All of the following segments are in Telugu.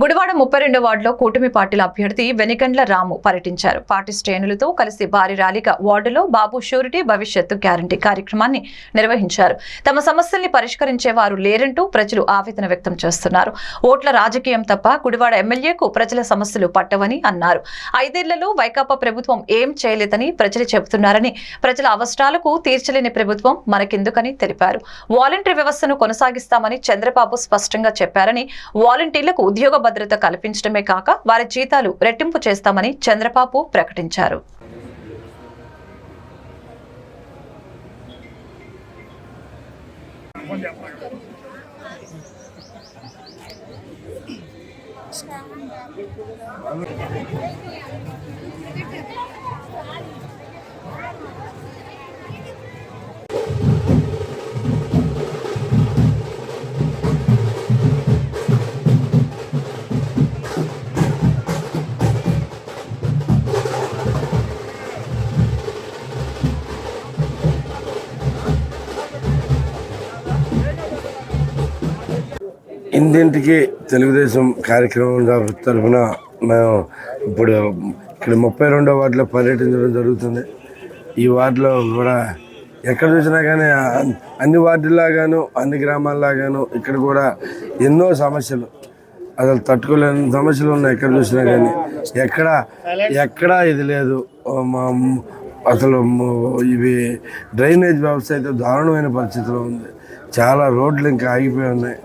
గుడివాడ ముప్పై రెండో వార్డులో కూటమి పార్టీల అభ్యర్థి వెనికండ్ల రాము పర్యటించారు. పార్టీ శ్రేణులతో కలిసి భారీ ర్యాలీగా వార్డులో బాబు షూరిటీ భవిష్యత్తు గ్యారంటీ కార్యక్రమాన్ని నిర్వహించారు. తమ సమస్యల్ని పరిష్కరించే వారు లేరంటూ ప్రజలు ఆవేదన వ్యక్తం చేస్తున్నారు. ఓట్ల రాజకీయం తప్ప గుడివాడ ఎమ్మెల్యేకు ప్రజల సమస్యలు పట్టవని అన్నారు. ఐదేళ్ళలో వైకాపా ప్రభుత్వం ఏం చేయలేదని ప్రజలు చెబుతున్నారని ప్రజల అవసరాలకు తీర్చలేని ప్రభుత్వం మనకెందుకని తెలిపారు. వాలంటరీ వ్యవస్థను కొనసాగిస్తామని చంద్రబాబు స్పష్టంగా చెప్పారని వాలంటీర్లకు ఉద్యోగ భద్రత కల్పించడమే కాక వారి జీతాలు రెట్టింపు చేస్తామని చంద్రబాబు ప్రకటించారు. ఇంటింటికి తెలుగుదేశం కార్యక్రమం తరఫున మేము ఇప్పుడు ఇక్కడ ముప్పై రెండో వార్డులో పర్యటించడం జరుగుతుంది. ఈ వార్డులో కూడా ఎక్కడ చూసినా కానీ అన్ని వార్డుల్లాగాను అన్ని గ్రామాల్లాగాను ఇక్కడ కూడా ఎన్నో సమస్యలు. అసలు తట్టుకోలేని సమస్యలు ఉన్నాయి ఎక్కడ చూసినా కానీ. ఎక్కడ ఎక్కడా ఇది లేదు. అసలు ఇవి డ్రైనేజ్ వ్యవస్థ అయితే దారుణమైన పరిస్థితిలో ఉంది. చాలా రోడ్లు ఇంకా ఆగిపోయి ఉన్నాయి.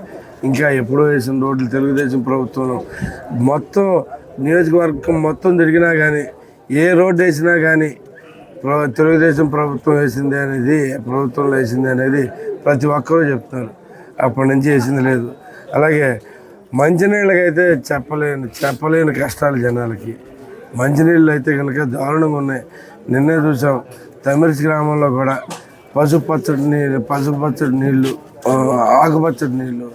ఇంకా ఎప్పుడో వేసిన రోడ్లు తెలుగుదేశం ప్రభుత్వం మొత్తం నియోజకవర్గం మొత్తం తిరిగినా కానీ ఏ రోడ్డు వేసినా కానీ తెలుగుదేశం ప్రభుత్వం వేసింది అనేది ప్రభుత్వంలో వేసింది అనేది ప్రతి ఒక్కరూ చెప్తున్నారు అప్పటి నుంచి వేసింది లేదు. అలాగే మంచినీళ్ళకైతే చెప్పలేని చెప్పలేని కష్టాలు జనాలకి. మంచినీళ్ళు అయితే కనుక దారుణంగా ఉన్నాయి. నిన్నే చూసాం తమిరిసి గ్రామంలో కూడా పసుపు పచ్చడి నీళ్ళు పసుపు పచ్చడి నీళ్ళు ఆకుపచ్చడి నీళ్ళు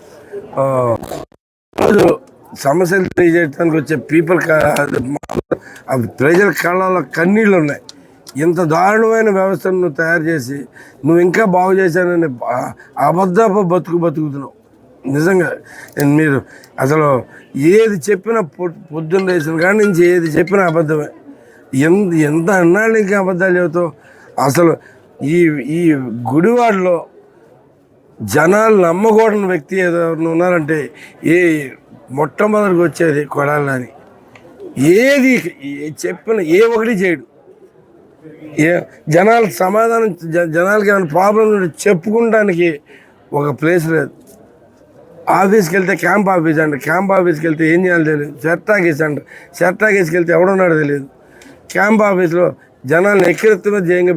సమస్యలు తెలియజేయడానికి వచ్చే పీపుల్ ప్రజల కళ్ళలో కన్నీళ్ళు ఉన్నాయి. ఇంత దారుణమైన వ్యవస్థను నువ్వు తయారు చేసి నువ్వు ఇంకా బాగు చేశానని అబద్ధపు బతుకు బతుకుతున్నావు. నిజంగా మీరు అసలు ఏది చెప్పినా పొద్దున్న లేచిన కాడి నుంచి ఏది చెప్పినా అబద్ధమే. ఎంత ఎంత అన్నాళ్ళు ఇంకా అబద్ధాలు చెబుతావు? అసలు ఈ ఈ గుడివాడలో జనాలు నమ్మకూడని వ్యక్తి ఏదైనా ఉన్నారంటే ఏ మొట్టమొదటికి వచ్చేది కొడాలని. ఏది చెప్పిన ఏ ఒకటి చేయడు. ఏ జనాలు సమాధానం జనాలకి ఏమైనా ప్రాబ్లం చెప్పుకోవడానికి ఒక ప్లేస్ లేదు. ఆఫీస్కి వెళ్తే క్యాంప్ ఆఫీస్ అంట. క్యాంప్ ఆఫీస్కి వెళ్తే ఏం చేయాలో తెలియదు. షర్ట్ ఆఫీస్ అంట. షర్ట్ ఆఫీస్కి వెళ్తే ఎవడున్నాడో తెలియదు. క్యాంప్ ఆఫీస్లో జనాలను ఎక్కిరెత్తున జయంగా